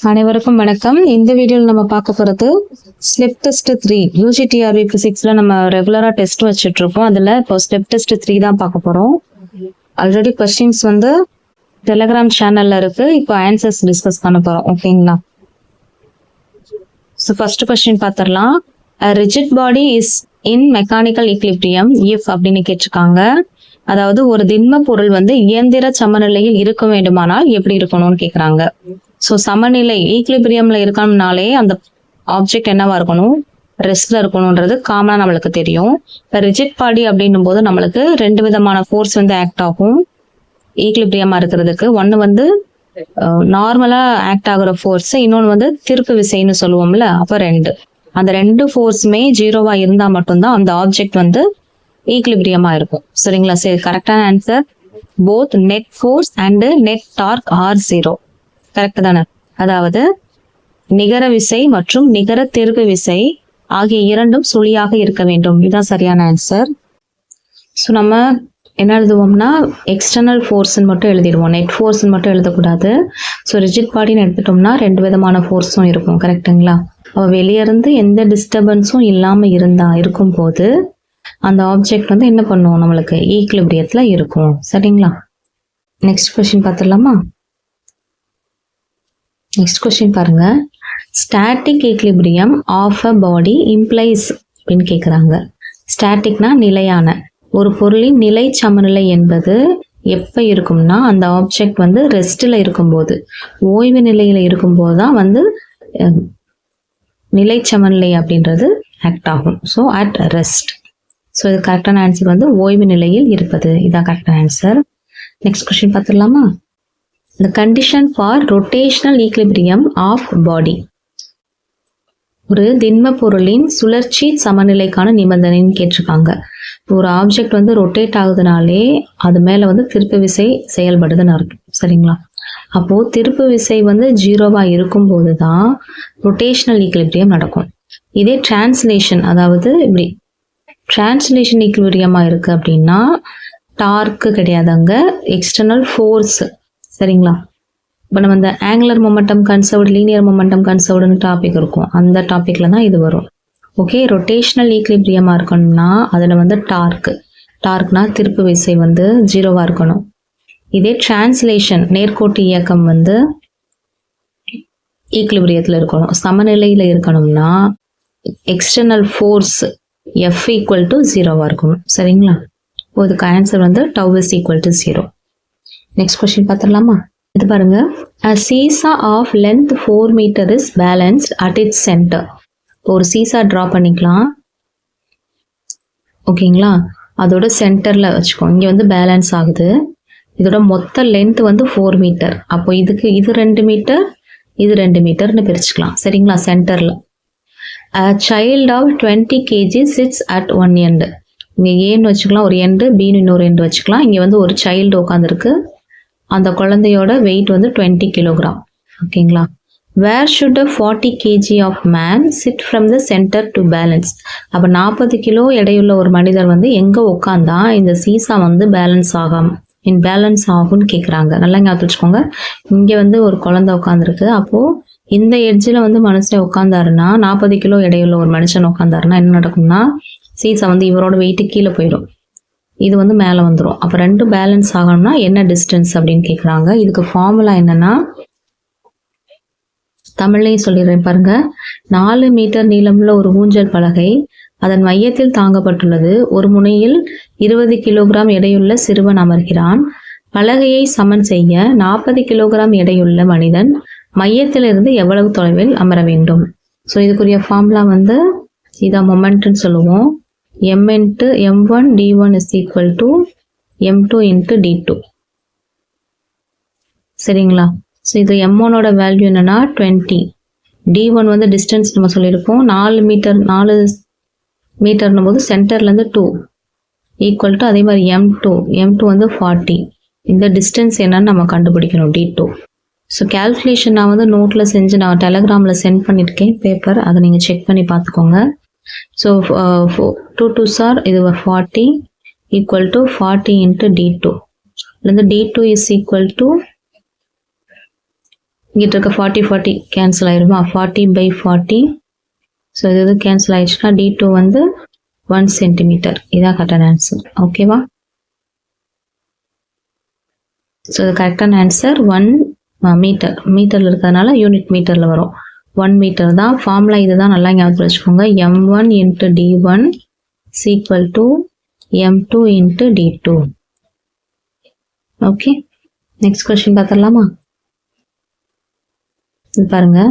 அனைவருக்கும் வணக்கம். இந்த வீடியோவில் நம்ம பார்க்க போகிறது ஸ்லிப் டெஸ்ட் த்ரீ யூஜிடிஆர்வி ஃபிசிக்ஸில் நம்ம ரெகுலராக டெஸ்ட் வச்சுட்டு இருக்கோம் அதில் இப்போ ஸ்லிப் டெஸ்ட் த்ரீ தான் பார்க்க போகிறோம் ஆல்ரெடி கொஸ்டின்ஸ் வந்து டெலகிராம் சேனலில் இருக்கு. இப்போ ஆன்சர்ஸ் டிஸ்கஸ் பண்ண போகிறோம் ஓகேங்களா ஸோ ஃபர்ஸ்ட் கொஸ்டின் பார்த்துடலாம் rigid body is in mechanical equilibrium if அப்படின்னு கேட்டிருக்காங்க. அதாவது ஒரு திண்ம பொருள் வந்து இயந்திர சமநிலையில் இருக்க வேண்டுமானால் எப்படி இருக்கணும்னு கேட்குறாங்க ஸோ சமநிலை ஈக்லிபிரியம்ல இருக்கணும்னாலே அந்த ஆப்ஜெக்ட் என்னவா இருக்கணும்? ரெஸ்ட்ல இருக்கணும்ன்றது காமனா நம்மளுக்கு தெரியும். இப்போ ரிஜிட் பாடி அப்படின்னும் போது நம்மளுக்கு ரெண்டு விதமான ஃபோர்ஸ் வந்து ஆக்ட் ஆகும். ஈக்லிபிரியமா இருக்கிறதுக்கு. ஒன்று வந்து நார்மலா ஆக்ட் ஆகுற ஃபோர்ஸ் இன்னொன்று வந்து திருப்பு விசைன்னு சொல்லுவோம்ல அப்போ ரெண்டு. அந்த ரெண்டு ஃபோர்ஸுமே ஜீரோவா இருந்தா மட்டும்தான் அந்த ஆப்ஜெக்ட் வந்து ஈக்லிபிரியமா இருக்கும். சரிங்களா? சரி கரெக்டான answer both net force and net torque are zero correct தானே? அதாவது நிகர விசை மற்றும் நிகர திருப்பு விசை ஆகிய இரண்டும் சுழியாக இருக்க வேண்டும். இதுதான் சரியான ஆன்சர் ஸோ நம்ம என்ன எழுதுவோம்னா எக்ஸ்டர்னல் ஃபோர்ஸ்ன்னு மட்டும் எழுதிடுவோம். நெட் ஃபோர்ஸ்ன்னு மட்டும் எழுதக்கூடாது. ஸோ ரிஜிட் பாடின்னு எடுத்துட்டோம்னா ரெண்டு விதமான ஃபோர்ஸும் இருக்கும். கரெக்ட்டுங்களா அவ வெளியே இருந்து எந்த டிஸ்டர்பன்ஸும் இல்லாமல் இருந்தா இருக்கும்போது அந்த ஆப்ஜெக்ட் வந்து என்ன பண்ணுவோம் நம்மளுக்கு? ஈக்லிபிரியத்தில் இருக்கும். சரிங்களா? நெக்ஸ்ட் கொஷின் பார்த்துடலாமா? நெக்ஸ்ட் கொஸ்டின் பாருங்க. Static equilibrium of a body implies அப்படின்னு கேட்குறாங்க ஸ்டாட்டிக்னா நிலையான. ஒரு பொருளின் நிலை சமநிலை என்பது எப்போ இருக்கும்னா அந்த ஆப்ஜெக்ட் வந்து ரெஸ்ட்டில் இருக்கும்போது ஓய்வு நிலையில் இருக்கும்போது தான் வந்து நிலை சமநிலை அப்படின்றது ஆக்ட் ஆகும். ஸோ அட் ரெஸ்ட் ஸோ இது கரெக்டான ஆன்சர் வந்து ஓய்வு நிலையில் இருப்பது. இதான் கரெக்டான ஆன்சர் நெக்ஸ்ட் கொஸ்டின் பார்த்துடலாமா? The condition for rotational equilibrium of body. ஒரு திண்ம பொருளின் சுழற்சி சமநிலைக்கான நிபந்தனைன்னு கேட்டிருக்காங்க. இப்போ ஒரு ஆப்ஜெக்ட் வந்து ரொட்டேட் ஆகுதுனாலே அது மேலே வந்து திருப்பு விசை செயல்படுதுன்னு அர்த்தம். சரிங்களா? அப்போ திருப்பு விசை வந்து ஜீரோவா இருக்கும்போது தான் ரொட்டேஷனல் ஈக்குலிபிரியம் நடக்கும். இதே டிரான்ஸ்லேஷன் அதாவது இப்படி டிரான்ஸ்லேஷன் ஈக்லிபிரியமா இருக்கு அப்படின்னா டார்க்கு கிடையாது அங்க எக்ஸ்டர்னல் ஃபோர்ஸ் சரிங்களா? இப்போ நம்ம இந்த angular momentum conserved linear momentum கன்சர்வ்டுன்னு topic இருக்கும். அந்த டாப்பிக்கில் தான் இது வரும். ஓகே ரொட்டேஷனல் ஈக்லிபிரியமாக இருக்கணும்னா அதில் வந்து டார்க்கு டார்க்னா திருப்பு விசை வந்து ஜீரோவாக இருக்கணும். இதே டிரான்ஸ்லேஷன் நேர்கோட்டு இயக்கம் வந்து ஈக்லிபிரியத்தில் இருக்கணும். சமநிலையில் இருக்கணும்னா external force F equal to ஜீரோவாக இருக்கணும். சரிங்களா? இப்போ இதுக்கு ஆன்சர் வந்து tau is equal to zero next question பார்த்துடலாமா இது பாருங்க. A seesaw of length four metre is balanced at its centre இப்போ ஒரு சீசா ட்ரா பண்ணிக்கலாம். ஓகேங்களா? அதோட சென்டரில் வச்சுக்கோ. இங்கே வந்து பேலன்ஸ் ஆகுது. இதோட மொத்த லென்த் வந்து ஃபோர் மீட்டர் அப்போ இதுக்கு இது ரெண்டு மீட்டர் இது ரெண்டு மீட்டர்னு பிரிச்சுக்கலாம். சரிங்களா? சென்டரில் a child of 20 kg sits at one end. இங்க ஏன்னு வச்சுக்கலாம் ஒரு எண்டு பீனு இன்னொரு எண்டு வச்சுக்கலாம். இங்கே வந்து ஒரு சைல்டு உட்காந்துருக்கு அந்த குழந்தையோட வெயிட் வந்து டுவெண்ட்டி கிலோகிராம் ஓகேங்களா where should a forty KG of man sit from the centre to balance அப்போ நாற்பது கிலோ எடையுள்ள ஒரு மனிதர் வந்து எங்கே உட்காந்தா இந்த சீசா வந்து பேலன்ஸ் ஆகும் இன் பேலன்ஸ் ஆகும்னு கேட்குறாங்க நல்லா ஞாபகம் வச்சுக்கோங்க. இங்கே வந்து ஒரு குழந்தை உட்காந்துருக்கு அப்போது இந்த எட்ஜில் வந்து மனுஷன் உட்காந்தாருன்னா நாற்பது கிலோ எடையுள்ள ஒரு மனுஷன் உட்காந்தாருன்னா என்ன நடக்கும்னா சீசா வந்து இவரோட வெயிட்டு கீழே போயிடும். இது வந்து மேலே வந்துடும் அப்போ ரெண்டும் பேலன்ஸ் ஆகணும்னா என்ன டிஸ்டன்ஸ் அப்படின்னு கேட்குறாங்க இதுக்கு ஃபார்முலா என்னன்னா தமிழ்லையும் சொல்லிடுறேன் பாருங்க. நாலு மீட்டர் நீளமுள்ள ஒரு ஊஞ்சல் பலகை அதன் மையத்தில் தாங்கப்பட்டுள்ளது. ஒரு முனையில் இருபது கிலோகிராம் எடையுள்ள சிறுவன் அமர்கிறான். பலகையை சமன் செய்ய நாற்பது கிலோகிராம் எடையுள்ள மனிதன் மையத்திலிருந்து எவ்வளவு தொலைவில் அமர வேண்டும்? ஸோ இதுக்குரிய ஃபார்முலா வந்து இதான் மொமெண்ட்னு சொல்லுவோம். M into m1 d1 is equal to m2 into d2 சரிங்களா? ஸோ இது m1 ஓட வேல்யூ என்னன்னா டுவெண்ட்டி d1 வந்து டிஸ்டன்ஸ் நம்ம சொல்லியிருக்கோம் நாலு மீட்டர் நாலு மீட்டர்னும் போது சென்டர்லேருந்து டூ ஈக்குவல் டு அதே மாதிரி எம் டூ எம் டூ வந்து ஃபார்ட்டி இந்த டிஸ்டன்ஸ் என்னன்னு நம்ம கண்டுபிடிக்கணும் டி டூ ஸோ கேல்குலேஷன் நான் வந்து நோட்டில் செஞ்சு நான் டெலகிராமில் சென்ட் பண்ணியிருக்கேன் பேப்பர் அதை நீங்கள் செக் பண்ணி பார்த்துக்கோங்க. ஸோ டூ டூ சார் இது forty equal to forty into D two இருந்து D two is equal to இங்கிட்ட இருக்க ஃபார்ட்டி ஃபார்ட்டி கேன்சல் ஆயிருமா? ஃபார்ட்டி பை ஃபார்ட்டி ஸோ இது இது கேன்சல் ஆயிடுச்சுன்னா டி டூ வந்து ஒன் சென்டிமீட்டர் இதான் கரெக்டான ஆன்சர் ஓகேவா ஸோ இது கரெக்டான ஆன்சர் ஒன் மீட்டர் மீட்டரில் இருக்கிறதுனால யூனிட் மீட்டரில் வரும். ஒன் மீட்டர் தான் ஃபார்முலா இதுதான் நல்லா ஞாபகம் வச்சுக்கோங்க M one into D one equal to M two into D two okay next question பார்த்துடலாமா இது பாருங்க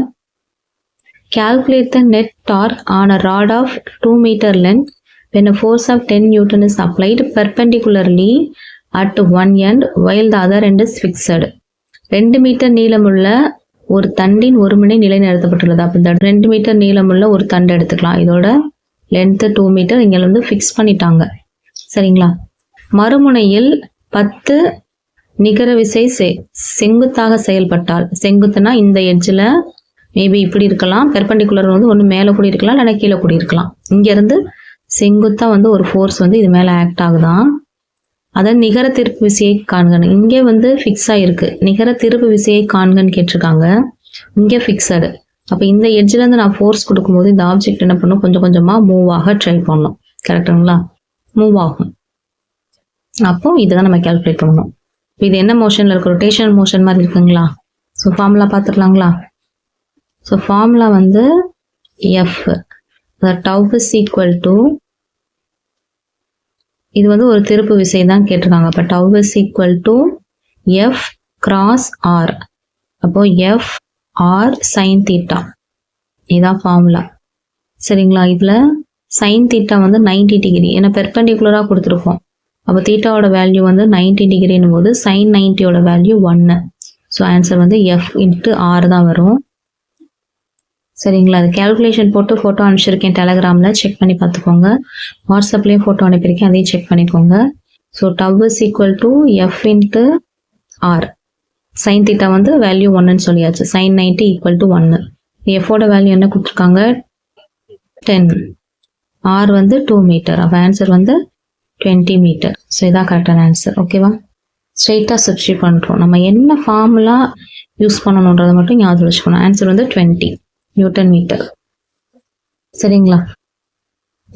calculate the net torque on a rod of 2 meter length when a force of 10 newton is applied perpendicularly at one end while the other end is fixed ரெண்டு metre நீளமுள்ள ஒரு தண்டின் ஒரு மணி நிலைநிறுத்தப்பட்டுள்ளது அப்போ இந்த ரெண்டு மீட்டர் நீளமுள்ள ஒரு தண்டு எடுத்துக்கலாம். இதோட லென்த்து டூ மீட்டர் இங்கே வந்து ஃபிக்ஸ் பண்ணிட்டாங்க. சரிங்களா? மறுமுனையில் பத்து நிகர விசை செ செங்குத்தாக செயல்பட்டால் செங்குத்துனா இந்த எட்ஜில் மேபி இப்படி இருக்கலாம். பெர்பண்டிகுலர் வந்து ஒன்று மேலே கூடி இருக்கலாம் இல்லைன்னா கீழே கூடி இருக்கலாம். இங்கேருந்து செங்குத்தாக வந்து ஒரு ஃபோர்ஸ் வந்து இது மேலே ஆக்ட் ஆகுதான். அதை நிகர திருப்பு விசையை காண்கன்னு. இங்கே வந்து ஃபிக்ஸ் ஆகிருக்கு நிகர திருப்பு விசையை காண்கன்னு கேட்டிருக்காங்க. இங்கே ஃபிக்ஸடு அப்போ இந்த எட்ஜிலேருந்து நான் ஃபோர்ஸ் கொடுக்கும்போது இந்த ஆப்ஜெக்ட் என்ன பண்ணும்? கொஞ்சம் கொஞ்சமாக மூவ் ஆக ட்ரை பண்ணும். கரெக்டுங்களா மூவ் ஆகும். அப்போ இதை தான் நம்ம கேல்குலேட் பண்ணணும். இப்போ இது என்ன மோஷனில் இருக்கு? ரொட்டேஷனல் மோஷன் மாதிரி இருக்குங்களா? ஸோ ஃபார்முலா பார்த்துடலாங்களா ஸோ ஃபார்முலா வந்து F tau is equal to இது வந்து ஒரு திருப்பு விசை தான் கேட்டிருக்காங்க. அப்போ tau is equal to F cross R அப்போ எஃப் ஆர் சைன் தீட்டா இதுதான் ஃபார்முலா சரிங்களா? இதில் சைன் தீட்டா வந்து 90 டிகிரி ஏன்னா பெர்பெண்டிகுலராக கொடுத்துருக்கோம். அப்போ தீட்டாவோட வேல்யூ வந்து நைன்டி டிகிரின்னு போது சைன் நைன்ட்டியோட வேல்யூ ஒன்று ஸோ ஆன்சர் வந்து எஃப் இன்ட்டு ஆர் தான் வரும். சரிங்களா? அது கேல்குலேஷன் போட்டு ஃபோட்டோ அனுப்பிச்சிருக்கேன் டெலகிராமில் செக் பண்ணி பார்த்துக்கோங்க. வாட்ஸ்அப்லேயும் ஃபோட்டோ அனுப்பியிருக்கேன். அதையும் செக் பண்ணிக்கோங்க. So tau is equal to F into R sine theta வந்து வேல்யூ ஒன்றுன்னு சொல்லியாச்சு. சைன் நைன்ட்டி ஈக்குவல் டு ஒன்று எஃபோட வேல்யூ என்ன கொடுத்துருக்காங்க? டென் ஆர் வந்து டூ மீட்டர் அப்போ ஆன்சர் வந்து டுவெண்ட்டி மீட்டர் ஸோ இதான் கரெக்டான ஆன்சர் ஓகேவா ஸ்ட்ரெயிட்டாக சப்ஸ்டியூட் பண்ணுறோம் நம்ம என்ன ஃபார்முலா யூஸ் பண்ணணுன்றதை மட்டும் ஞாபகம் வச்சுக்கணும். ஆன்சர் வந்து டுவெண்ட்டி நியூட்டன் மீட்டர் சரிங்களா?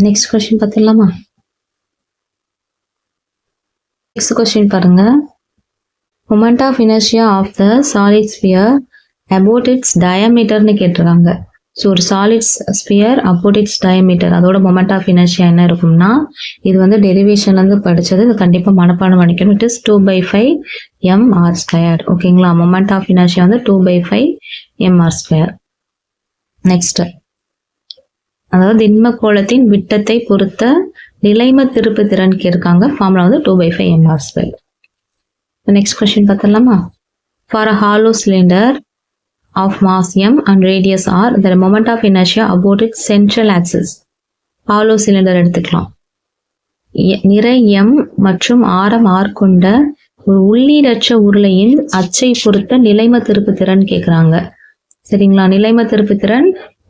நெக்ஸ்ட் கொஸ்டின் பார்த்துடலாமா? நெக்ஸ்ட் கொஸ்டின் பாருங்க. Moment of inertia of the solid sphere about its டயமீட்டர்னு கேட்டிருக்காங்க. ஸோ ஒரு solid sphere about its diameter அதோட மொமெண்ட் ஆஃப் இனர்ஷியா என்ன இருக்கும்னா இது வந்து டெரிவேஷன்லேருந்து படித்தது இது கண்டிப்பாக மனப்பாடம் பண்ணிக்கணும். It is two by five M R square ஓகேங்களா மொமெண்ட் ஆஃப் இனர்ஷியா வந்து two by five M R square next அதாவது திண்ம கோளத்தின் விட்டத்தை பொறுத்த நிலைம திருப்பு திறன் கேட்காங்க ஃபார்முலா வந்து two by five M R square next question பார்த்துடலாமா? For a hollow cylinder of mass M and radius R the moment of inertia about it central axis hollow cylinder எடுத்துக்கலாம் நிறை எம் மற்றும் ஆரம் ஆர் கொண்ட ஒரு உள்ளீடற்ற உருளையின் அச்சை பொறுத்த நிலைம திருப்பு திறன் கேட்குறாங்க. சரிங்களா? நிலைம திருப்புத்திறன்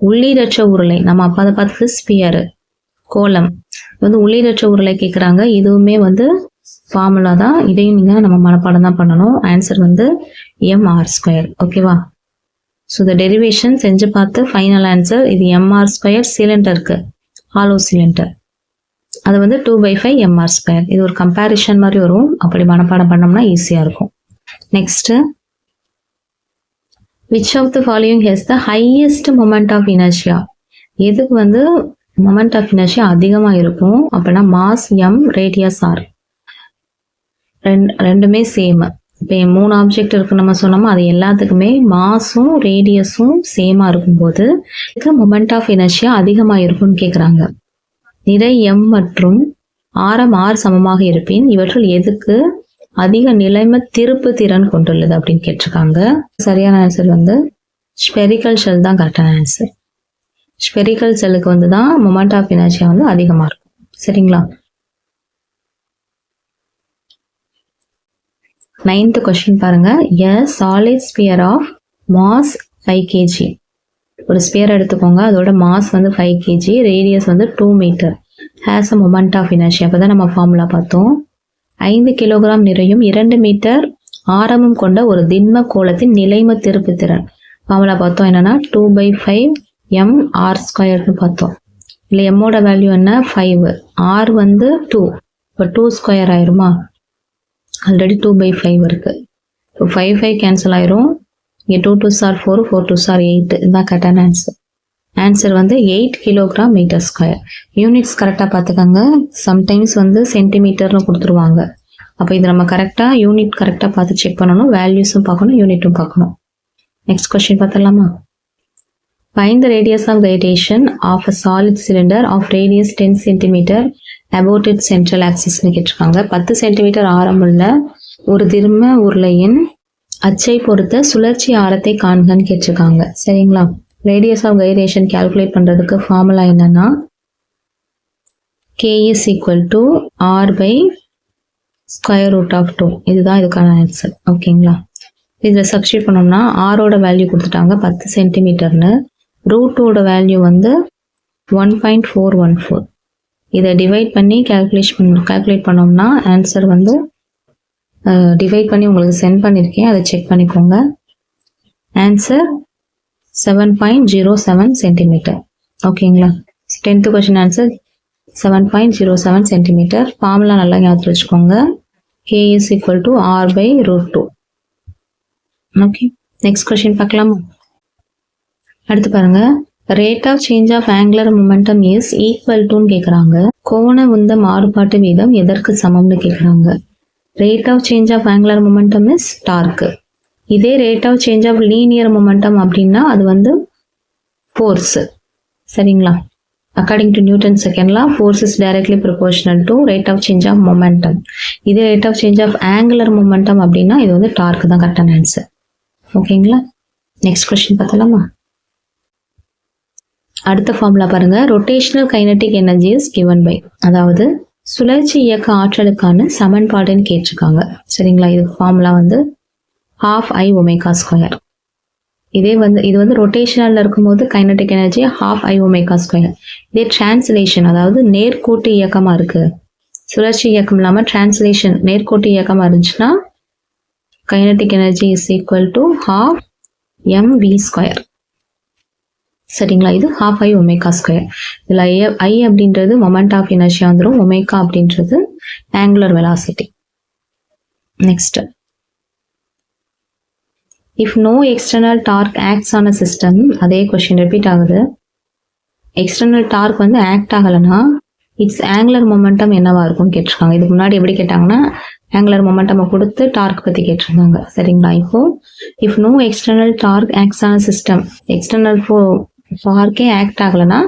உள்ளீரற்ற உருளை. நம்ம அப்போ அதை பார்த்தது ஸ்பியரு கோலம். வந்து உள்ளீரற்ற உருளை கேட்குறாங்க இதுவுமே வந்து ஃபார்முலா தான். இதையும் நீங்கள் நம்ம மனப்பாடம் தான் பண்ணணும். ஆன்சர் வந்து எம்ஆர் ஸ்கொயர் ஓகேவா ஸோ இந்த டெரிவேஷன் செஞ்சு பார்த்து ஃபைனல் ஆன்சர் இது எம்ஆர் ஸ்கொயர் சிலிண்டருக்கு ஹாலோ சிலிண்டர் அது வந்து two by five M R square இது ஒரு கம்பேரிஷன் மாதிரி வரும். அப்படி மனப்பாடம் பண்ணோம்னா ஈஸியாக இருக்கும். Next which of the following has the highest moment of inertia எதுக்கு வந்து மொமெண்ட் ஆஃப் இனர்ஷியா அதிகமாக இருக்கும்? அப்படின்னா மாஸ் எம் ரேடியஸ் ஆர் ரெண்டு ரெண்டுமே சேம் இப்போ மூணு ஆப்ஜெக்ட் இருக்கு நம்ம சொன்னோமோ அது எல்லாத்துக்குமே மாஸும் ரேடியஸும் சேமாக இருக்கும்போது இதுக்கு மொமெண்ட் ஆஃப் இனர்ஷியா அதிகமாக இருக்கும்னு கேட்குறாங்க நிறை எம் மற்றும் ஆரம் ஆர் சமமாக இருப்பின். இவற்றுள் எதுக்கு அதிக நிலைமை திருப்பு திறன் கொண்டுள்ளது அப்படின்னு கேட்டிருக்காங்க. சரியான ஆன்சர் வந்து ஸ்பெரிக்கல் ஷெல் தான் கரெக்டான ஆன்சர் ஸ்பெரிக்கல் செல்லுக்கு வந்து தான் மொமெண்ட் ஆஃப் இனர்ஷியா வந்து அதிகமாக இருக்கும். சரிங்களா? நைன்த் கொஸ்டின் பாருங்க. A solid sphere of mass five KG ஒரு ஸ்பியர் எடுத்துக்கோங்க. அதோட மாஸ் வந்து ஃபைவ் கேஜி ரேடியஸ் வந்து two metre has a moment of inertia அப்போ தான் நம்ம ஃபார்முலா பார்த்தோம். ஐந்து கிலோகிராம் நிறையும் இரண்டு மீட்டர் ஆரம்பம் கொண்ட ஒரு திண்ம கோலத்தின் நிலைம திருப்பு திறன். ஃபார்முலா பார்த்தோம் என்னன்னா two by five M R ஸ்கொயர்னு பார்த்தோம். இல்லை எம்மோட வேல்யூ என்ன? ஃபைவ் ஆர் வந்து டூ இப்போ டூ ஸ்கொயர் ஆயிருமா? ஆல்ரெடி டூ பை ஃபைவ் இருக்கு. இப்போ ஃபைவ் ஃபைவ் கேன்சல் ஆயிரும். இங்கே two two sir four four two sir eight இதுதான் கரெக்டான ஆன்சர் ஆன்சர் வந்து eight kilogram metre square units கரெக்டாக பார்த்துக்கோங்க. சம்டைம்ஸ் வந்து சென்டிமீட்டர்னு கொடுத்துருவாங்க. அப்போ இது நம்ம கரெக்டாக யூனிட் கரெக்டாக பார்த்து செக் பண்ணணும். வேல்யூஸும் பார்க்கணும் யூனிட்டும் பார்க்கணும். நெக்ஸ்ட் கொஸ்டின் பார்த்துடலாமா? Find the radius of of of a solid cylinder of radius 10 cm about its central axis கேட்டிருக்காங்க. பத்து சென்டிமீட்டர் ஆரமுள்ள ஒரு திர்ம உருளையின் அச்சை பொறுத்த சுழற்சி ஆரத்தை காண்கன்னு கேட்டிருக்காங்க. சரிங்களா? ரேடியஸ் ஆஃப் கைரேஷன் கால்குலேட் பண்ணுறதுக்கு ஃபார்முலா என்னென்னா K is equal to R by square root of two இதுதான் இதுக்கான ஆன்சர் ஓகேங்களா இதில் சப்ஸ்டியூட் பண்ணோம்னா ஆரோட வேல்யூ கொடுத்துட்டாங்க பத்து சென்டிமீட்டர்னு ரூட்டோட வேல்யூ வந்து one point four one four இதை டிவைட் பண்ணி கால்குலேஷன் கால்குலேட் பண்ணோம்னா ஆன்சர் வந்து டிவைட் பண்ணி உங்களுக்கு சென்ட் பண்ணியிருக்கேன் அதை செக் பண்ணிக்கோங்க. Answer seven point zero seven centimetre ஓகேங்களா tenth question answer seven point zero seven centimetre formula நல்லா ஞாபகம் வச்சுக்கோங்க. A is equal to R by root two okay next question பார்க்கலாமா? அடுத்து பாருங்க. Rate of change of angular momentum is equal டுன்னு கேட்குறாங்க கோண உந்த மாறுபாட்டு வீதம் எதற்கு சமம்னு கேட்குறாங்க rate of change of angular momentum is torque இதே rate of change of linear momentum அப்படின்னா அது வந்து ஃபோர்ஸு சரிங்களா? According to Newton செகண்ட்லாம் force is directly proportional to rate of change of momentum இதே rate of change of angular momentum அப்படின்னா இது வந்து dark தான் கரெக்டான ஆன்சர் ஓகேங்களா? நெக்ஸ்ட் கொஸ்டின் பார்த்தலாமா அடுத்த ஃபார்முலா பாருங்க. Rotational kinetic energy is given by அதாவது சுழற்சி இயக்க ஆற்றலுக்கான சமன்பாடுன்னு கேட்டிருக்காங்க. சரிங்களா? இது ஃபார்முலா வந்து ஹாஃப் ஐ ஒமேகா ஸ்கொயர் இதே வந்து இது வந்து ரொட்டேஷனலில் இருக்கும்போது kinetic energy half I omega square இதே டிரான்ஸ்லேஷன் அதாவது நேர்கோட்டு இயக்கமாக இருக்குது சுழற்சி இயக்கம் இல்லாமல் டிரான்ஸ்லேஷன் நேர்கோட்டு இயக்கமாக இருந்துச்சுன்னா kinetic energy is equal to half M V square சரிங்களா? இது ஹாஃப் ஐ ஒமேகா ஸ்கொயர் இதில் ஐ ஐ அப்படின்றது மொமெண்ட் ஆஃப் எனர்ஜியாக வந்துடும் ஒமேகா அப்படின்றது angular velocity next if no external torque acts on system அதே கொஷின் ரிப்பீட் ஆகுது. எக்ஸ்டர்னல் டார்க் வந்து ஆக்ட் ஆகலைன்னா இட்ஸ் ஆங்குலர் மொமெண்டம் என்னவா இருக்கும்னு கேட்டிருக்காங்க. இதுக்கு முன்னாடி எப்படி கேட்டாங்கன்னா ஆங்குலர் மொமெண்டம் கொடுத்து டார்க் பற்றி கேட்டிருந்தாங்க. சரிங்களா? இப்போ if no external torque acts system external ஃபோ டார்க்கே ஆக்ட் ஆகலைன்னா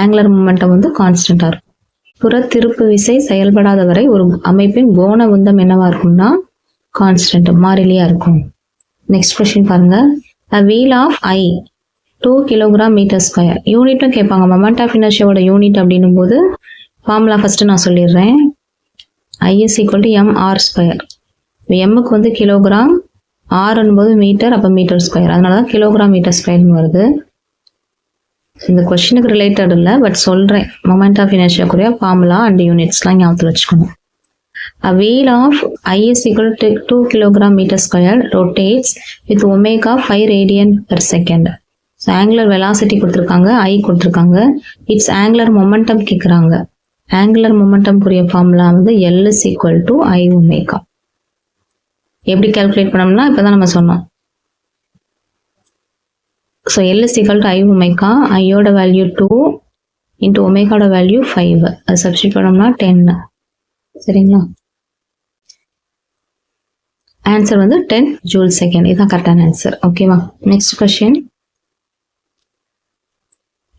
ஆங்குலர் மொமெண்டம் வந்து கான்ஸ்டண்ட்டாக இருக்கும். புற திருப்பு விசை செயல்படாத வரை ஒரு அமைப்பின் கோண உந்தம் என்னவா இருக்கும்னா கான்ஸ்டன்ட் மாறிலியாக இருக்கும். நெக்ஸ்ட் கொஸ்டின் பாருங்க. A wheel of I two kilogram metre square யூனிட்டும் கேட்பாங்க மொமெண்ட் ஆஃப் இனர்ஷியோட யூனிட் அப்படின்னும் போது ஃபார்முலா ஃபஸ்ட்டு நான் சொல்லிடுறேன். I is equal to M R square எம்முக்கு வந்து கிலோகிராம் ஆறுன்னும் மீட்டர் அப்போ மீட்டர் ஸ்கொயர் அதனால தான் கிலோகிராம் மீட்டர் ஸ்கொயர்னு வருது. இந்த கொஸ்டினுக்கு ரிலேட்டட் இல்லை பட் சொல்கிறேன் மொமெண்ட் ஆஃப் இனர்ஷியாக்குரிய ஃபார்முலா அண்ட் யூனிட்ஸ்லாம் ஞாபகத்தில் வச்சுக்கணும். A wheel of I is equal to 2 kilogram meter square rotates with omega 5 radian per second. So angular velocity கொடுத்துருக்காங்க ஐ கொடுத்துருக்காங்க. இட்ஸ் ஆங்குலர் மொமெண்டம் கேட்குறாங்க ஆங்குலர் மொமெண்டம்க்குரிய ஃபார்முலா வந்து L is equal to I omega எப்படி calculate பண்ணோம்னா இப்போ தான் நம்ம சொன்னோம். So L is equal to I omega ஐயோட வேல்யூ டூ இன்ட்டு ஒமேகாவோட வேல்யூ ஃபைவ் அது சப்ஸ்டியூட் பண்ணோம்னா டென்னு சரிங்களா? ஆன்சர் வந்து டென் ஜூல் செகண்ட் இதுதான் கரெக்டான ஆன்சர் ஓகேவா next question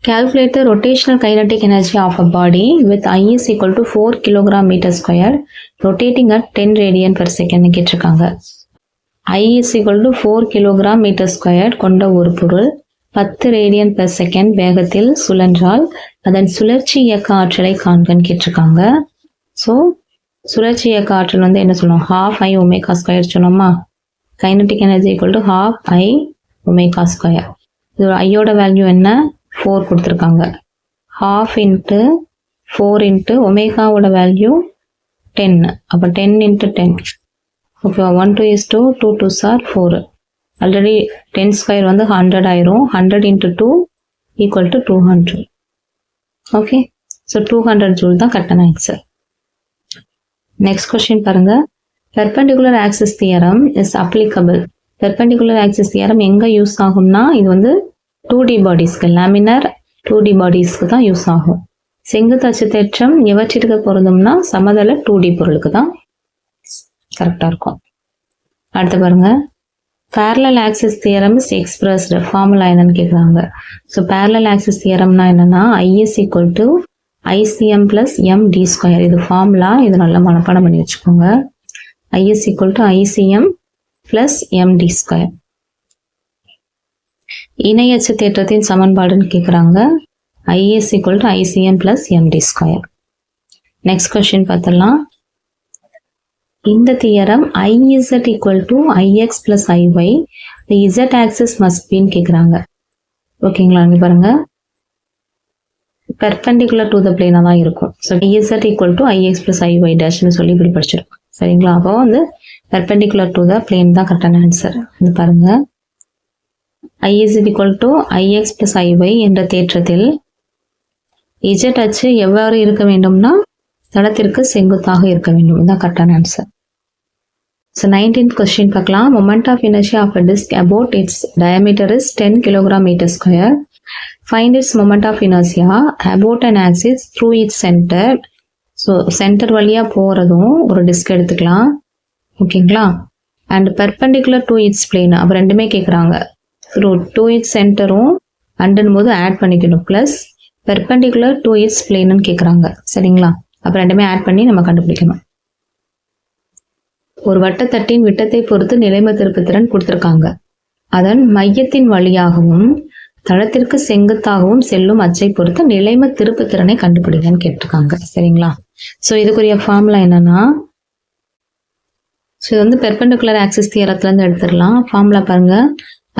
Calculate the rotational kinetic energy of a body with I is equal to 4 kilogram meter square rotating at 10 radian per second னு கேட்டிருக்காங்க I is equal to 4 kilogram meter square கொண்ட ஒரு பொருள் பத்து radian per second வேகத்தில் சுழன்றால் அதன் சுழற்சி இயக்க ஆற்றலை காண்கன்னு கேட்டிருக்காங்க ஸோ சுழற்சி இயக்க ஆற்றல் வந்து என்ன சொல்லுவோம் ஹாஃப் ஐ ஒமேகா ஸ்கொயர் சொன்னோமா? Kinetic energy equal to half I omega square இது ஐயோட வேல்யூ என்ன? ஃபோர் கொடுத்துருக்காங்க. ஹாஃப் இன்ட்டு ஃபோர் இன்ட்டு ஒமேகாவோட வேல்யூ டென் அப்போ டென் இன்ட்டு டென் ஓகேவா one two is two two two sir four already ten square வந்து hundred ஆயிரும். Hundred into two equal to two hundred okay so two hundred joule தான் கரெக்டான answer next question பாருங்க. Perpendicular axis theorem is applicable perpendicular axis theorem எங்கே use ஆகும்னா இது வந்து two D பாடிஸ்க்கு லேமினர் டூ டி பாடிஸ்க்கு தான் யூஸ் ஆகும். செங்குத்து அச்சு தேற்றம் எவற்றிற்கு பொருந்தும்னா சமதள டூ டி பொருளுக்கு தான் கரெக்டாக இருக்கும். அடுத்து பாருங்க. Parallel axis theorem is expressed formula என்னன்னு கேட்குறாங்க ஸோ பேரலல் ஆக்சிஸ் தியரம்னா என்னன்னா IS equal to ICM plus M D square இது ஃபார்முலா இது நல்லா மனப்பாடம் பண்ணி வச்சுக்கோங்க. IS equal to ICM plus M D square இணையச்சு தேற்றத்தின் சமன்பாடுன்னு கேட்குறாங்க IS equal to ICM plus MD square next question பார்த்துடலாம் இந்த theorem IZ equal to IX plus IY the Z axis must பின்னு கேட்குறாங்க ஓகேங்களா இங்கே பாருங்க. பெர்பெண்டிகுலர் டு த பிளேனாக தான் இருக்கும். So Z equal to IX plus IY டேஷ்னு சொல்லி இப்படி படிச்சிருக்கோம். சரிங்களா? அப்போ வந்து பெர்பெண்டிகுலர் டு த பிளேன் தான் கரெக்டான ஆன்சர் இது பாருங்க. IS is equal to IX plus IY என்ற தேற்றத்தில் இஜெட் அச்சு எவ்வாறு இருக்க வேண்டும்னா தளத்திற்கு செங்குத்தாக இருக்க வேண்டும். இதுதான் கரெக்டான ஆன்சர் ஸோ நைன்டீன்த் கொஸ்டின் பார்க்கலாம். Moment of inertia of a disc about its diameter is ten kilogram metre square find its moment of inertia about an axis through its centre so centre வழியாக போகிறதும் ஒரு disk எடுத்துக்கலாம். ஓகேங்களா? And perpendicular to its plane அப்போ ரெண்டுமே கேட்குறாங்க through to its சென்டரும் அண்டுன்னு போது ஆட் பண்ணிக்கணும். ப்ளஸ் பெர்பெண்டிகுலர் டூ இட்ஸ் பிளேன்னு கேட்குறாங்க சரிங்களா? அப்போ ரெண்டுமே ஆட் பண்ணி நம்ம கண்டுபிடிக்கணும். ஒரு வட்டத்தட்டின் விட்டத்தை பொறுத்து நிலைம திருப்புத்திறன் கொடுத்துருக்காங்க. அதன் மையத்தின் வழியாகவும் தளத்திற்கு செங்குத்தாகவும் செல்லும் அச்சை பொறுத்து நிலைம திருப்புத்திறனை கண்டுபிடிங்கன்னு கேட்டிருக்காங்க. சரிங்களா? ஸோ இதுக்குரிய ஃபார்முலா என்னன்னா ஸோ இது வந்து பெர்பெண்டிகுலர் ஆக்சிஸ் தியரத்துலேருந்து எடுத்துடலாம். ஃபார்முலா பாருங்க.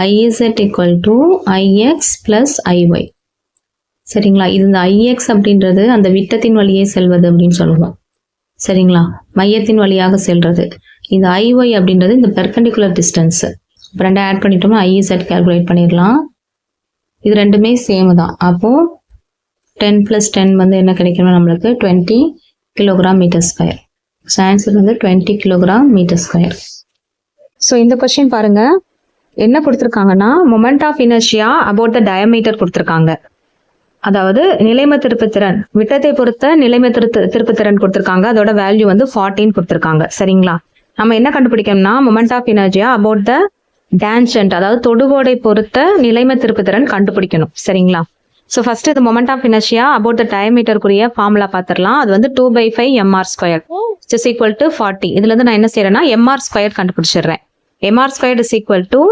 IZ equal to IX plus IY சரிங்களா? இது இந்த ஐஎக்ஸ் அப்படின்றது அந்த விட்டத்தின் வழியே செல்வது அப்படின்னு சொல்லுவோம். சரிங்களா? மையத்தின் வழியாக செல்றது. இந்த ஐஒய் அப்படின்றது இந்த பெர்பெண்டிகுலர் டிஸ்டன்ஸ் இப்போ ரெண்டை ஆட் பண்ணிட்டோம்னா ஐஇசட் கால்குலேட் பண்ணிடலாம். இது ரெண்டுமே சேம் தான். அப்போது டென் ப்ளஸ் டென் வந்து என்ன கிடைக்கணும் நம்மளுக்கு twenty kilogram metre square so answer வந்து twenty kilogram metre square so இந்த கொஸ்டின் பாருங்க. என்ன கொடுத்துருக்காங்கன்னா moment of inertia about the diameter கொடுத்துருக்காங்க. அதாவது நிலைம திருப்புத்திறன் விட்டத்தை பொறுத்த நிலைம திருத்து திருப்புத்திறன் கொடுத்துருக்காங்க. அதோட வேல்யூ வந்து ஃபார்ட்டின் கொடுத்துருக்காங்க. சரிங்களா? நம்ம என்ன கண்டுபிடிக்கணும்னா moment of inertia about the tangent அதாவது தொடுகோடை பொறுத்த நிலைம திருப்புத்திறன் கண்டுபிடிக்கணும். சரிங்களா? ஸோ ஃபர்ஸ்ட் இது moment of inertia about the டயமீட்டருக்குரிய formula பார்த்துடலாம் அது வந்து two by five MR square is equal to forty இதுல இருந்து நான் என்ன செய்யறேன்னா MR square கண்டுபிடிச்சிடுறேன் MR square is equal to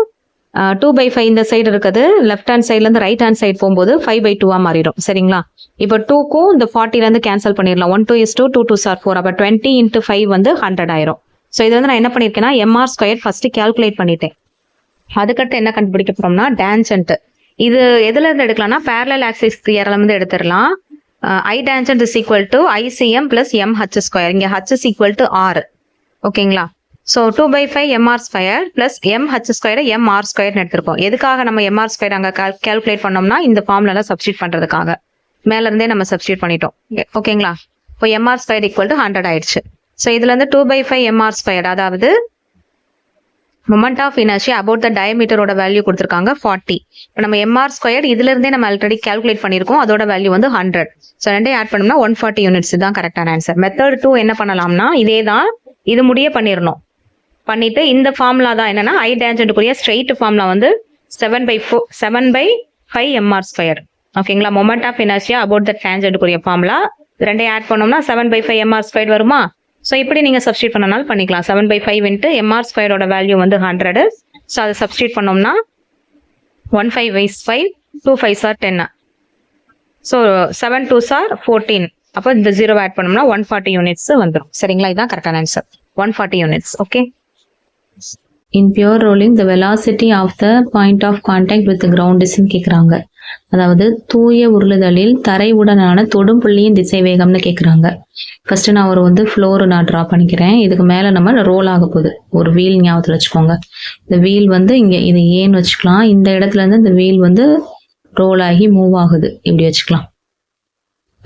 two by five இந்த சைடு இருக்குது. லெஃப்ட் ஹேண்ட் சைட்லேருந்து ரைட் ஹேண்ட் சைடு போகும்போது ஃபைவ் பை டூவாக மாறிடும். சரிங்களா? இப்போ டூக்கும் இந்த ஃபார்ட்டிலேருந்து கேன்சல் பண்ணிடலாம் one two is two two two sir four அப்போ டுவெண்ட்டி இன்ட்டு ஃபைவ் வந்து ஹண்ட்ரட் ஆயிரும். ஸோ இது வந்து நான் என்ன பண்ணியிருக்கேன்னா எம்ஆர் ஸ்கொயர் ஃபர்ஸ்ட் கால்குலேட் பண்ணிட்டேன். அதுக்கடுத்து என்ன கண்டுபிடிக்க போறோம்னா டேன்ஜென்ட் இது எதுல இருந்து எடுக்கலாம்னா பேரலல் ஆக்சிஸ் தியரில் இருந்து எடுத்துடலாம். I tangent is equal to ICM plus M H square இங்கே H is equal to R ஓகேங்களா? So two by five MR square plus M H square M R ஸ்கொயர்னு எடுத்திருக்கோம். எதுக்காக நம்ம எம்ஆர் ஸ்கொயர் அங்கே கால்குலேட் பண்ணோம்னா இந்த ஃபார்ம்லலாம் சப்ஸ்டியூட் பண்ணுறதுக்காக மேலேருந்தே நம்ம சப்ஸ்டியூட் பண்ணிட்டோம். ஓகேங்களா? இப்போ MR square equal to hundred ஆயிடுச்சு. ஸோ இதுலேருந்து two by five MR square அதாவது moment of inertia about the டயமீட்டரோட value கொடுத்துருக்காங்க ஃபார்ட்டி இப்போ நம்ம எம்ஆர் ஸ்கொயர் இதுலேருந்தே நம்ம ஆல்ரெடி கால்குலேட் பண்ணியிருக்கோம் அதோட வேல்யூ வந்து ஹண்ட்ரட் ஸோ ரெண்டே ஆட் பண்ணோம்னா ஒன் ஃபார்ட்டி யூனிட்ஸ் தான் கரெக்டான ஆன்சர் மெத்தட் டூ என்ன பண்ணலாம்னா இதே தான் இது முடிய பண்ணிடணும் பண்ணிட்டு இந்த ஃபார்முலா தான் என்னன்னா ஐ டேஞ்சன்ட்டுக்குரிய ஸ்ட்ரெயிட் ஃபார்முலா வந்து seven by four seven by five MR square ஓகேங்களா moment of inertia about the டேஞ்சன்ட்டுக்குரிய formula ரெண்டையும் ஆட் பண்ணோம்னா seven by five MR square வருமா? ஸோ இப்படி நீங்கள் சப்ஸ்டியூட் பண்ணனாலும் பண்ணிக்கலாம். Seven by five into MR ஸ்கொயரோட வேல்யூ வந்து ஹண்ட்ரடு ஸோ அதை சப்ஸ்டியூட் பண்ணோம்னா one five is five two five sir ten so seven two sir fourteen அப்போ இந்த ஜீரோ ஆட் பண்ணோம்னா ஒன் ஃபார்ட்டி யூனிட்ஸ் வந்துடும் சரிங்களா? இதுதான் கரெக்டான answer one forty units okay in pure rolling the velocity of the point of contact with ground இஸ்ன்னு கேட்குறாங்க அதாவது தூய உருளுதலில் தரையுடனான தொடும் புள்ளியின் திசை வேகம்னு கேட்குறாங்க ஃபர்ஸ்ட் நான் ஒரு வந்து ஃப்ளோர் நான் ட்ரா பண்ணிக்கிறேன். இதுக்கு மேலே நம்ம ரோல் ஆக போகுது. ஒரு வீல் ஞாபகத்தில் வச்சுக்கோங்க. இந்த வீல் வந்து இங்கே இது ஏன்னு வச்சுக்கலாம். இந்த இடத்துல இருந்து இந்த வீல் வந்து ரோல் ஆகி மூவ் ஆகுது. இப்படி வச்சுக்கலாம்.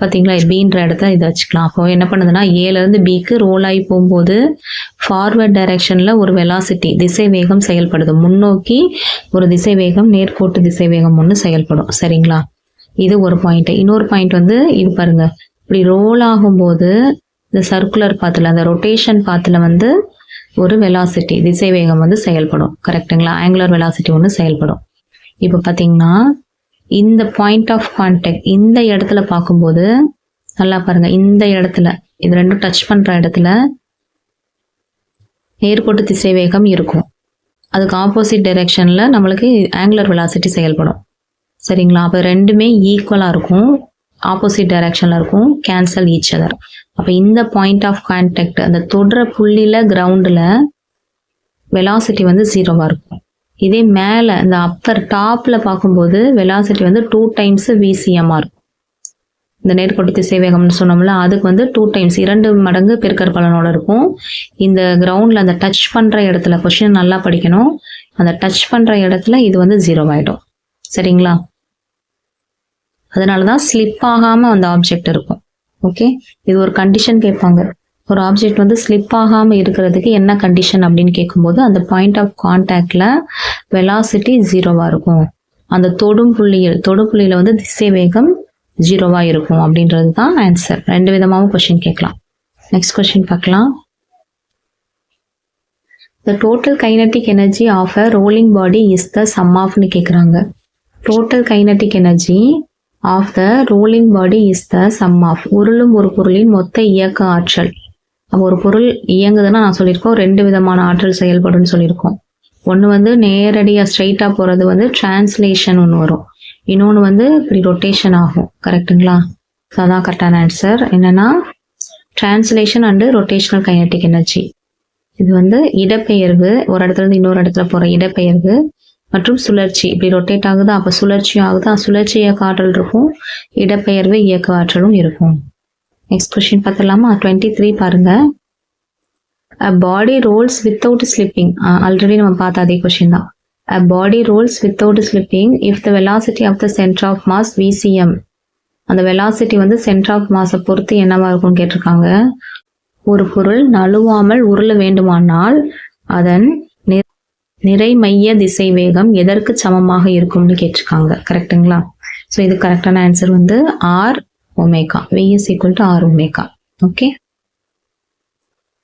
பார்த்தீங்களா பீன்ற இடத்த இதை வச்சுக்கலாம். அப்போ என்ன பண்ணுதுன்னா ஏலேருந்து பிக்கு ரோல் ஆகி போகும்போது ஃபார்வர்ட் டைரக்ஷனில் ஒரு வெலாசிட்டி திசை வேகம் செயல்படுது. முன்னோக்கி ஒரு திசை வேகம் நேர்கோட்டு திசை வேகம் ஒன்று செயல்படும். சரிங்களா? இது ஒரு பாயிண்ட்டு இன்னொரு பாயிண்ட் வந்து இது பாருங்க. இப்படி ரோல் ஆகும்போது இந்த சர்க்குலர் பாத்தில் அந்த ரொட்டேஷன் பாத்தில் வந்து ஒரு வெலாசிட்டி திசை வேகம் வந்து செயல்படும். கரெக்ட்டுங்களா ஆங்குலர் வெலாசிட்டி ஒன்று செயல்படும். இப்போ பார்த்தீங்கன்னா இந்த பாயிண்ட் ஆஃப் கான்டாக்ட் இந்த இடத்துல பார்க்கும்போது நல்லா பாருங்க இந்த இடத்துல இது ரெண்டும் டச் பண்ணுற இடத்துல நேர்கோட்டு திசை வேகம் இருக்கும். அதுக்கு ஆப்போசிட் டைரெக்ஷனில் நம்மளுக்கு ஆங்குலர் வெலாசிட்டி செயல்படும். சரிங்களா? அப்போ ரெண்டுமே ஈக்குவலாக இருக்கும். ஆப்போசிட் டைரக்ஷனில் இருக்கும். கேன்சல் ஈச் அதர் அப்போ இந்த பாயிண்ட் ஆஃப் கான்டாக்ட் அந்த தொடுற புள்ளியில் கிரவுண்டில் வெலாசிட்டி வந்து ஜீரோவாக இருக்கும். இதே மேலே இந்த அப்பர் டாப்பில் பார்க்கும்போது வெலாசிட்டி வந்து டூ டைம்ஸ் விசிஎம்மாக இருக்கும். இந்த நேர்கோட்டு திசைவேகம்னு சொன்னோம்ல அதுக்கு வந்து டூ டைம்ஸ் இரண்டு மடங்கு பெருக்கற் பலனோட இருக்கும். இந்த கிரவுண்டில் அந்த டச் பண்ணுற இடத்துல கொஷின் நல்லா படிக்கணும். அந்த டச் பண்ணுற இடத்துல இது வந்து ஜீரோ ஆகிடும் சரிங்களா? அதனால தான் ஸ்லிப் ஆகாமல் அந்த ஆப்ஜெக்ட் இருக்கும். ஓகே இது ஒரு கண்டிஷன் கேட்பாங்க. ஒரு ஆப்ஜெக்ட் வந்து ஸ்லிப் ஆகாமல் இருக்கிறதுக்கு என்ன கண்டிஷன் அப்படின்னு கேட்கும்போது அந்த பாயிண்ட் ஆஃப் கான்டாக்டில் வெலாசிட்டி ஜீரோவாக இருக்கும். அந்த தொடும் புள்ளியில் தொடு புள்ளியில் வந்து திசை வேகம் ஜீரோவாக இருக்கும் அப்படின்றது தான் ஆன்சர் ரெண்டு விதமாகவும் கொஷின் கேட்கலாம். நெக்ஸ்ட் கொஷின் பார்க்கலாம். The total kinetic energy of a rolling body is the sum ஆஃப்னு கேட்குறாங்க total kinetic energy of the rolling body is the sum of உருளும் ஒரு பொருளின் மொத்த இயக்க ஆற்றல். அப்போ ஒரு பொருள் இயங்குதுன்னா நான் சொல்லியிருக்கோம் ரெண்டு விதமான ஆற்றல் செயல்படும்னு சொல்லியிருக்கோம். ஒன்று வந்து நேரடியாக ஸ்ட்ரைட்டாக போகிறது வந்து டிரான்ஸ்லேஷன் ஒன்று வரும். இன்னொன்று வந்து இப்படி ரொட்டேஷன் ஆகும். கரெக்டுங்களா ஸோ அதான் கரெக்டான ஆன்சர் என்னன்னா translation and rotational kinetic energy இது வந்து இடப்பெயர்வு ஒரு இடத்துல இருந்து இன்னொரு இடத்துல போகிற இடப்பெயர்வு மற்றும் சுழற்சி. இப்படி ரொட்டேட் ஆகுது? அப்போ சுழற்சியும் ஆகுது? சுழற்சி இயக்க ஆற்றல் இருக்கும் இடப்பெயர்வு இயக்க ஆற்றலும் இருக்கும். நெக்ஸ்ட் கொஷின் பார்த்துடலாமா? டுவெண்ட்டி த்ரீ பாருங்கள் a body rolls without slipping already நம்ம பார்த்த அதே கொஷின் தான். A body rolls without slipping if the velocity of the centre of mass VCM அந்த வெலாசிட்டி வந்து சென்டர் ஆஃப் மாஸை பொறுத்து என்னவா இருக்கும்னு கேட்டிருக்காங்க. ஒரு பொருள் நழுவாமல் உருள வேண்டுமானால் அதன் நிறை மைய திசை வேகம் எதற்கு சமமாக இருக்கும்னு கேட்டிருக்காங்க. கரெக்டுங்களா ஸோ இது கரெக்டான ஆன்சர் வந்து R omega. V equal to R omega. Okay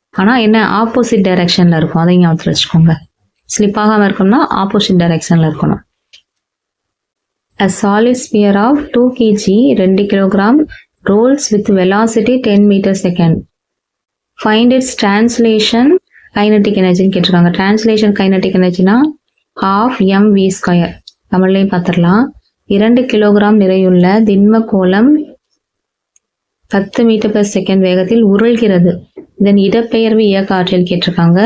ஆனால் என்ன ஆப்போசிட் டைரெக்ஷனில் இருக்கும். அதை ஞாபகத்தில் வச்சுக்கோங்க. ஸ்லிப் ஆகாமல் இருக்கணும்னா ஆப்போசிட் டைரெக்ஷனில் இருக்கணும். A solid sphere of two kg ரெண்டு kilogram rolls with velocity ten metre second find its translation kinetic எனர்ஜின்னு கேட்டிருக்காங்க. டிரான்ஸ்லேஷன் கைனட்டிக் எனர்ஜினா ஹாஃப் எம் வி ஸ்கொயர் தமிழ்லையும் பார்த்துடலாம். இரண்டு கிலோகிராம் நிறையுள்ள திண்ம கோலம் பத்து மீட்டர் பர் செகண்ட் வேகத்தில் உருள்கிறது. இதன் இடப்பெயர்வு இயக்க ஆற்றல் கேட்டிருக்காங்க.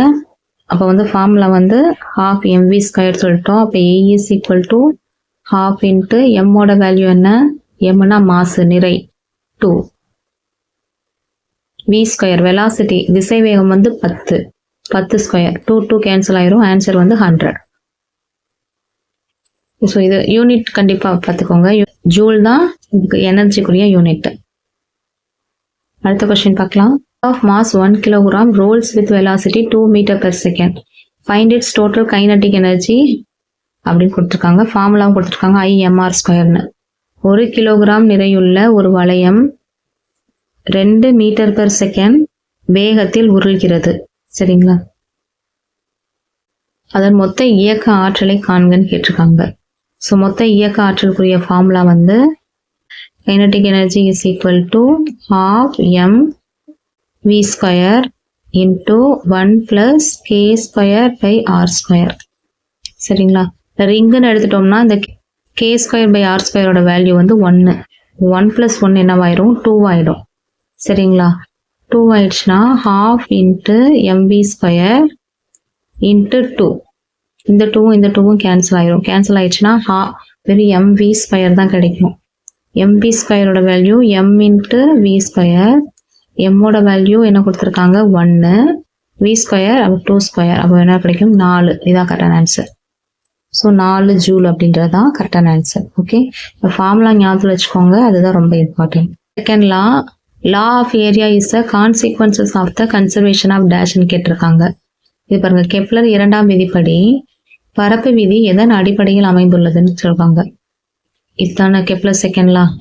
அப்போ வந்து ஃபார்முலா வந்து ஹாஃப் எம்வி ஸ்கொயர் சொல்லிட்டோம். அப்போ A is equal to half into எம்மோட value என்ன? எம்னா மாசு நிறை டூ வி ஸ்கொயர் வெலாசிட்டி திசை வேகம் வந்து பத்து. பத்து ஸ்கொயர் டூ டூ கேன்சல் ஆயிரும். ஆன்சர் வந்து ஹண்ட்ரட் ஸோ இது யூனிட் கண்டிப்பாக பார்த்துக்கோங்க. ஜூல் தான் இதுக்கு எனர்ஜிக்குரிய யூனிட் அடுத்த கொஸ்டின் பார்க்கலாம். Of mass one kilogram rolls with velocity two metre per second find its total kinetic energy அப்படின்னு கொடுத்துருக்காங்க. ஃபார்முலாவும் கொடுத்துருக்காங்க. ஐஎம்ஆர் ஸ்கொயர்னு ஒரு கிலோகிராம் நிறையுள்ள ஒரு வளையம் ரெண்டு மீட்டர் பெர் செகண்ட் வேகத்தில் உருள்கிறது. சரிங்களா? அதன் மொத்த இயக்க ஆற்றலை காண்கன்னு கேட்டிருக்காங்க. ஸோ மொத்த இயக்க ஆற்றலுக்குரிய ஃபார்முலா வந்து kinetic energy is equal to half m v square into 1 plus k square by R square சரிங்களா? ரிங்குன்னு எடுத்துட்டோம்னா இந்த கே ஸ்கொயர் பை ஆர் ஸ்கொயரோட வேல்யூ வந்து ஒன்று ஒன் ப்ளஸ் ஒன் என்னவாயிரும்? டூ ஆயிடும். சரிங்களா? டூ ஆயிடுச்சுன்னா half into MV square into two இந்த டூவும் இந்த டூவும் கேன்சல் ஆயிரும். கேன்சல் ஆயிடுச்சுன்னா ஹா வெறும் எம்வி ஸ்கொயர் தான் கிடைக்கும். எம்பி ஸ்கொயரோட value M into V square எம்மோட value என்ன கொடுத்துருக்காங்க? ஒன்று வி ஸ்கொயர் அப்போ டூ ஸ்கொயர் அப்போ என்ன கிடைக்கும்? நாலு. இதான் கரெக்டான ஆன்சர் ஸோ நாலு ஜூல் அப்படின்றது தான் கரெக்டான ஆன்சர் ஓகே இப்போ ஃபார்முலா ஞாபகத்தில் வச்சுக்கோங்க. அதுதான் ரொம்ப important second law law of area is the consequences of the conservation of டேஷ்னு கேட்டிருக்காங்க. இது பாருங்க கெப்லர் இரண்டாம் விதிப்படி பரப்பு விதி எதன் அடிப்படையில் அமைந்துள்ளதுன்னு சொல்லுவாங்க. இதுதானே கெப்லர் செகண்ட்லாம்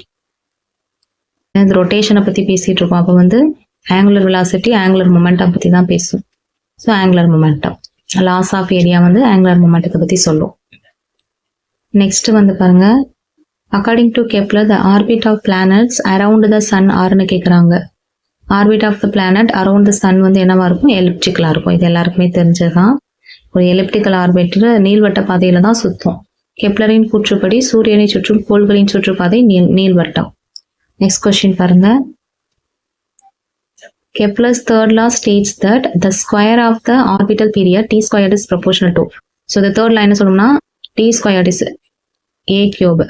இந்த ரொட்டேஷனை பற்றி பேசிகிட்டு இருக்கோம். அப்போ வந்து ஆங்குலர் வெலாசிட்டி ஆங்குலர் மொமெண்டம் பற்றி தான் பேசும். So angular momentum law of area வந்து ஆங்குலர் மொமெண்டத்தை பற்றி சொல்லும். நெக்ஸ்ட் வந்து பாருங்க. According to Kepler the orbit of planets around the sun ஆர்னு கேட்குறாங்க orbit of the planet around the sun வந்து என்னவா இருக்கும்? எலிப்டிக்கலாக இருக்கும். இது எல்லாருக்குமே தெரிஞ்சதுதான். ஒரு எலிப்டிக்கல் ஆர்பிட்டில் நீள்வட்ட பாதையில தான் சுற்றும் கெப்லரின் கூற்றுப்படி சூரியனை சுற்றும் கோள்களின் சுற்றுப்பாதை நீள் நீள்வட்டம் நெக்ஸ்ட் கொஸ்டின் பாருங்க. Kepler's third law states that the square of the orbital period T square is proportional to so So third law என்ன சொல்லணும்னா T square is A cube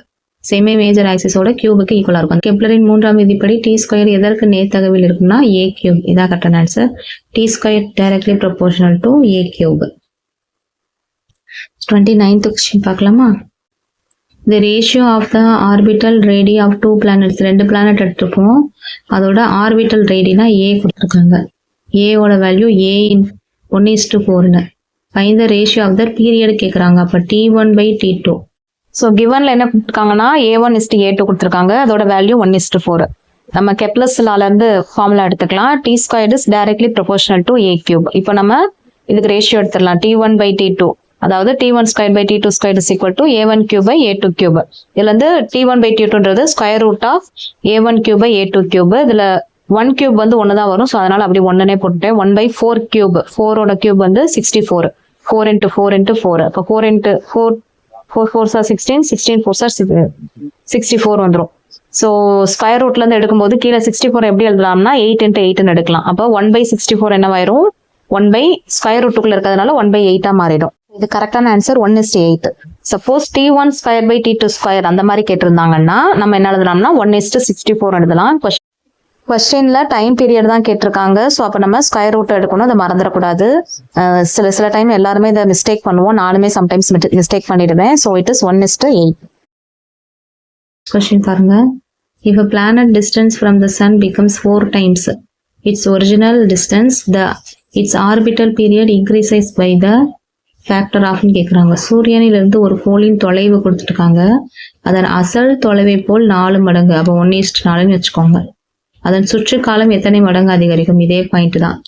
semi major ஆக்சிஸோட கியூபுக்கு ஈக்குவலாக இருக்கும். கெப்லரின் மூன்றாம் விதிப்படி டி ஸ்கொயர் எதற்கு நேர்த்தகவில் இருக்கும்னா ஏ கியூப் இதான் கரெக்டான answer T square directly proportional to A cube twenty ninth question பார்க்கலாமா? The ratio of the orbital radii of two planets ரெண்டு பிளானட் எடுத்துருப்போம் அதோட ஆர்பிட்டல் ரேடினா ஏ கொடுத்துருக்காங்க. ஏவோட value A in one is two ஃபோர்னு find the ratio of the period கேட்குறாங்க அப்போ T one by T two so கிவனில் என்ன கொடுத்துருக்காங்கன்னா A one is to A two கொடுத்துருக்காங்க. அதோட value one is to four நம்ம கெப்லஸ் இருந்து ஃபார்முலா எடுத்துக்கலாம். T square is directly proportional to A cube இப்போ நம்ம இதுக்கு ரேஷியோ எடுத்துடலாம். T one by T two அதாவது T one square by T two square is equal to A one cube by A two cube இதுல இருந்து T one by T டூன்றது square root of A one cube by A two cube இதுல one cube வந்து ஒன்று தான் வரும். So அதனால அப்படி ஒன்றுனே போட்டுட்டேன். ஒன் பை ஃபோர் கியூப் ஃபோரோட கியூப் வந்து sixty four four into four into four இப்போ four into four four four sir sixteen sixteen four sir sixty four வந்துடும் ஸோ ஸ்கொயர் ரூட்ல இருந்து எடுக்கும்போது கீழே சிக்ஸ்டி ஃபோர் எப்படி எழுதலாம்னா எயிட் இன்ட்டு எயிட்னு எடுக்கலாம். அப்போ ஒன் பை சிக்ஸ்டி ஃபோர் என்னவாயிரும் ஒன் பை ஸ்கொயர் ரூட்டுக்குள்ள இருக்கிறதுனால ஒன் பை எயிட்டாக மாறிடும். இது கரெக்டான answer one is eight suppose T one square by T two square அந்த மாதிரி கேட்டிருந்தாங்கன்னா நம்ம என்ன எழுதலாம்னா ஒன் இஸ் சிக்ஸ்டி ஃபோர் எழுதலாம். கொஸ்டின்ல டைம் பீரியட் தான் கேட்டிருக்காங்க. ஸோ அப்போ நம்ம ஸ்கொயர் ரூட் எடுக்கணும். அதை மறந்துடக்கூடாது. சில சில டைம் எல்லாருமே இதை மிஸ்டேக் பண்ணுவோம். நானுமே சம்டைம்ஸ் மிஸ்டேக் பண்ணிடுவேன். So it is one is to eight question பாருங்க. If a planet distance from the sun becomes four times its original distance the its orbital period increases by the factor ஆஃப்னு கேட்குறாங்க சூரியனிலிருந்து ஒரு கோளின் தொலைவு கொடுத்துருக்காங்க. அதன் அசல் தொலைவை போல் நாலு மடங்கு அப்போ ஒன் ஈஸ்ட் நாலுன்னு வச்சுக்கோங்க. அதன் சுற்று காலம் எத்தனை மடங்கு அதிகரிக்கும்? இதே பாயிண்ட் தான்.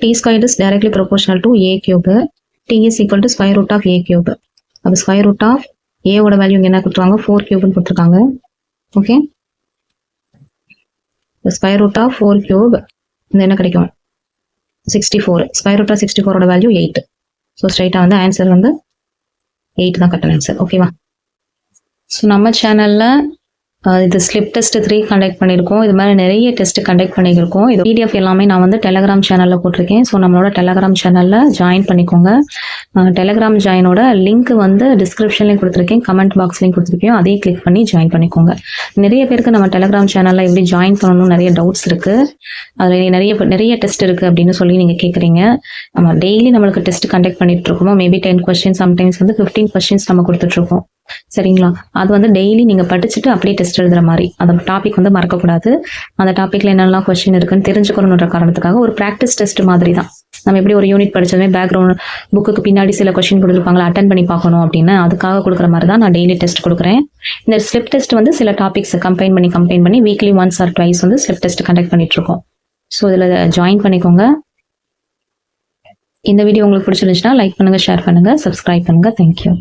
T square is directly proportional to A cube T is equal to square root of A cube அப்போ ஸ்கொயர் ரூட் ஆஃப் ஏவோட வேல்யூ என்ன கொடுத்துருக்காங்க? ஃபோர் கியூப்னு கொடுத்துருக்காங்க. Okay square root of four cube இந்த என்ன கிடைக்கும்? Sixty four square root of sixty ஃபோரோட வேல்யூ எயிட் ஸோ ஸ்ட்ரைட்டாக வந்து ஆன்சர் வந்து எயிட் தான் கரெக்டான ஆன்சர் ஓகேவா ஸோ நம்ம சேனலில் இது ஸ்லிப் டெஸ்ட் த்ரீ கண்டக்ட் பண்ணியிருக்கோம். இது மாதிரி நிறைய டெஸ்ட் கண்டக்ட் பண்ணியிருக்கோம். இது பிடிஎஃப் எல்லாமே நான் வந்து டெலகிராம் சேனலில் போட்டிருக்கேன். ஸோ நம்மளோட டெலகிராம் சேனலில் ஜாயின் பண்ணிக்கோங்க. டெலகிராம் ஜாயினோட லிங்க் வந்து டிஸ்கிரிப்ஷன்லேயும் கொடுத்துருக்கேன். கமெண்ட் பாக்ஸ்லையும் கொடுத்துருக்கேன். அதையும் கிளிக் பண்ணி ஜாயின் பண்ணிக்கோங்க. நிறைய பேருக்கு நம்ம டெலகிராம் சேனலில் எப்படி ஜாயின் பண்ணணும்னு நிறைய டவுட்ஸ் இருக்குது அதில் நிறைய நிறைய டெஸ்ட் இருக்குது அப்படின்னு சொல்லி நீங்கள் கேட்குறீங்க நம்ம டெய்லி நம்மளுக்கு டெஸ்ட் கண்டக்ட் பண்ணிட்டு இருக்கோம்? மேபி டென் கொஸ்டின் சம்டைம்ஸ் வந்து ஃபிஃப்டீன் கொஸ்டின்ஸ் நம்ம கொடுத்துட்ருக்கோம் சரிங்களா? அது வந்து டெய்லி நீங்கள் படிச்சுட்டு அப்படியே டெஸ்ட் எழுதுற மாதிரி. அந்த டாபிக் வந்து மறக்கக்கூடாது. அந்த டாப்பிக்கில் என்னெல்லாம் கொஸ்டின் இருக்குன்னு தெரிஞ்சுக்கணுன்ற காரணத்துக்காக ஒரு ப்ராக்டிஸ் டெஸ்ட் மாதிரி தான் நம்ம எப்படி ஒரு யூனிட் படிச்சதுமே பேக்ரவுண்ட் புக்குக்கு பின்னாடி சில கொஸ்டின் கொடுத்துருப்பாங்களா அட்டன் பண்ணி பார்க்கணும் அப்படின்னு அதுக்காக கொடுக்குற மாதிரி தான் நான் டெய்லி டெஸ்ட் கொடுக்குறேன். இந்த ஸ்லிப் டெஸ்ட் வந்து சில டாபிக்ஸ் கம்பைன் பண்ணி கம்பைன் பண்ணி வீக்லி ஒன்ஸ் ஆர் ட்வைஸ் வந்து ஸ்லிப் டெஸ்ட் கண்டக்ட் பண்ணிட்டு இருக்கோம் ஸோ இதில் ஜாயின் பண்ணிக்கோங்க. இந்த வீடியோ உங்களுக்கு பிடிச்சிருந்துச்சுன்னா லைக் பண்ணுங்க ஷேர் பண்ணுங்க சப்ஸ்கிரைப் பண்ணுங்கள் தேங்க்யூ